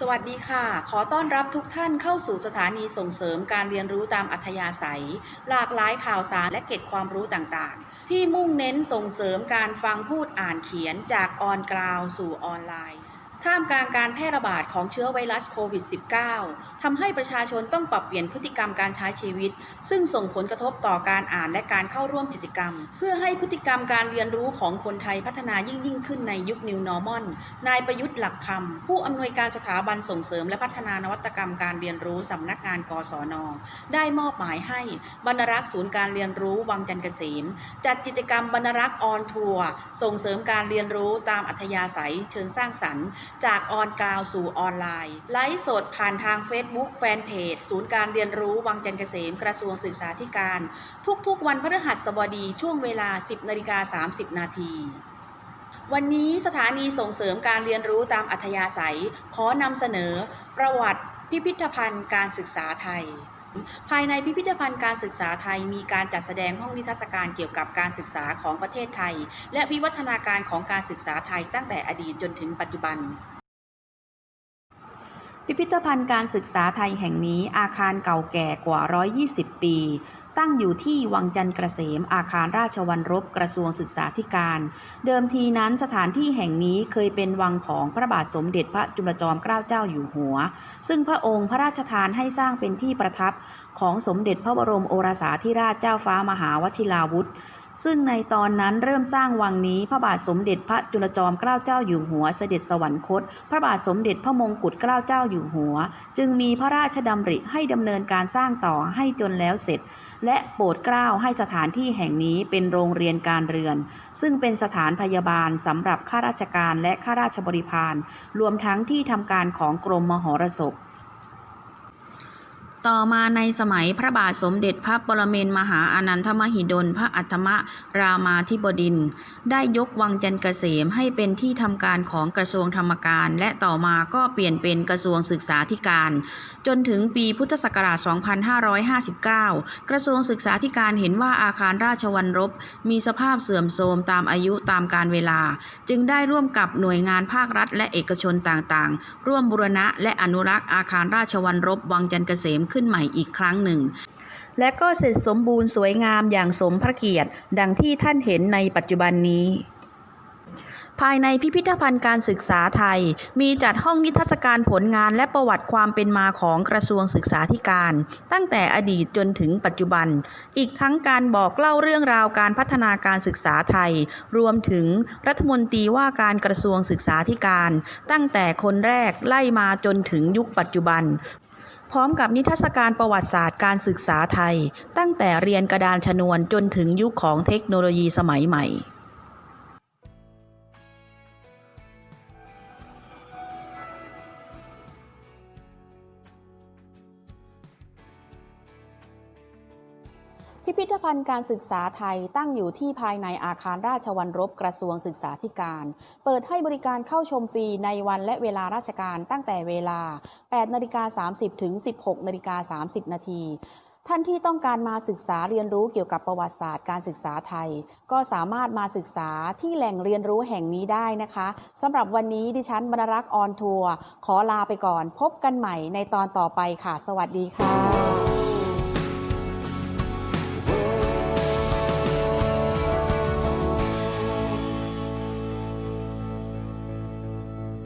สวัสดีค่ะ ขอต้อนรับทุกท่านเข้าสู่สถานีส่งเสริมการเรียนรู้ตามอัธยาศัย หลากหลายข่าวสารและเก็ดความรู้ต่างๆ ที่มุ่งเน้นส่งเสริมการฟังพูดอ่านเขียนจากออนกราวสู่ออนไลน์ ท่ามกลางการแพร่ระบาดของเชื้อไวรัสโควิด -19 ทำให้ประชาชนต้องปรับเปลี่ยนพฤติกรรมการใช้ชีวิต ซึ่งส่งผลกระทบต่อการอ่านและการเข้าร่วมกิจกรรม เพื่อให้พฤติกรรมการเรียนรู้ของคนไทยพัฒนายิ่งยิ่งขึ้นในยุค New Normal นายประยุทธ์หลักคำ ผู้อำนวยการสถาบันส่งเสริมและพัฒนานวัตกรรมการเรียนรู้สำนักงานกศน ได้มอบหมายให้บรรณรักษ์ศูนย์การเรียนรู้วังจันทร์เกษม จัดกิจกรรมบรรณรักษ์ออนทัวร์ส่งเสริมการเรียนรู้ตามอัธยาศัยเชิงสร้างสรรค์จากออนกราวสู่ออนไลน์ ไลฟ์สดผ่านทาง Facebook แฟนเพจ ศูนย์การเรียนรู้วังจันเกษมกระทรวงศึกษาธิการ ทุกๆ วันพฤหัสบดีช่วงเวลา 10นาฬิกา30 นาทีวันนี้สถานีส่งเสริมการเรียนรู้ตามอัธยาศัย ขอนำเสนอ ประวัติพิพิธภัณฑ์การศึกษาไทย ภายในพิพิธภัณฑ์การศึกษาไทยมีการจัดแสดงห้องนิทรรศการเกี่ยวกับการศึกษาของประเทศไทย และวิวัฒนาการของการศึกษาไทยตั้งแต่อดีตจนถึงปัจจุบันพิพิธภัณฑ์การศึกษาไทยแห่งนี้อาคารเก่าแก่กว่า 120 ปี ตั้งอยู่ที่วังจันทร์เกษมอาคารราชวัณรบกระทรวงศึกษาธิการ เดิมทีนั้นสถานที่แห่งนี้เคยเป็นวังของพระบาทสมเด็จพระจุลจอมเกล้าเจ้าอยู่หัว ซึ่งพระองค์พระราชทานให้สร้างเป็นที่ประทับของสมเด็จพระบรมโอรสาธิราชเจ้าฟ้ามหาวชิราวุธซึ่งในตอนนั้นเริ่มสร้างวังนี้พระบาทสมเด็จพระจุลจอมเกล้าเจ้าอยู่หัวเสด็จสวรรคต พระบาทสมเด็จพระมงกุฎเกล้าเจ้าอยู่หัว จึงมีพระราชดำริให้ดำเนินการสร้างต่อให้จนแล้วเสร็จและโปรดเกล้าให้สถานที่แห่งนี้เป็นโรงเรียนการเรือน ซึ่งเป็นสถานพยาบาลสำหรับข้าราชการและข้าราชบริพารรวมทั้งที่ทำการของกรมมหรสพ ต่อมาในสมัยพระบาทสมเด็จพระปรเมนมหาอานันทมหิดล พระอัตมรามาธิบดิน ได้ยกวังจันเกษมให้เป็นที่ทำการของกระทรวงธรรมการ และต่อมาก็เปลี่ยนเป็นกระทรวงศึกษาธิการ จนถึงปีพุทธศักราช 2559 กระทรวงศึกษาธิการเห็นว่าอาคารราชวัณรบ มีสภาพเสื่อมโทรมตามอายุตามการเวลา จึงได้ร่วมกับหน่วยงานภาครัฐ และเอกชนต่างๆ ร่วมบูรณะและอนุรักษ์อาคารราชวัณรบวังจันเกษมขึ้นขึ้นใหม่อีกครั้งหนึ่ง และก็เสร็จสมบูรณ์สวยงามอย่างสมพระเกียรติ ดังที่ท่านเห็นในปัจจุบันนี้ภายในพิพิธภัณฑ์การศึกษาไทย มีจัดห้องนิทรรศการผลงานและประวัติความเป็นมาของกระทรวงศึกษาธิการ ตั้งแต่อดีตจนถึงปัจจุบัน อีกทั้งการบอกเล่าเรื่องราวการพัฒนาการศึกษาไทย รวมถึงรัฐมนตรีว่าการกระทรวงศึกษาธิการ ตั้งแต่คนแรกไล่มาจนถึงยุคปัจจุบัน พร้อมกับนิทรรศการประวัติศาสตร์การศึกษาไทย ตั้งแต่เรียนกระดานชนวนจนถึงยุคของเทคโนโลยีสมัยใหม่ พิพิธภัณฑ์การศึกษาไทยตั้งอยู่ที่ภายในอาคารราชวัณรบกระทรวงศึกษาธิการ เปิดให้บริการเข้าชมฟรีในวันและเวลาราชการตั้งแต่เวลา 8นาฬิกา30 ถึง 16นาฬิกา30 นาทีท่านที่ต้องการมาศึกษาเรียนรู้เกี่ยวกับประวัติศาสตร์การศึกษาไทย ก็สามารถมาศึกษาที่แหล่งเรียนรู้แห่งนี้ได้นะคะสำหรับวันนี้ดิฉันบรรรักษ์ออนทัวร์ขอลาไปก่อน พบกันใหม่ในตอนต่อไปค่ะ สวัสดีค่ะ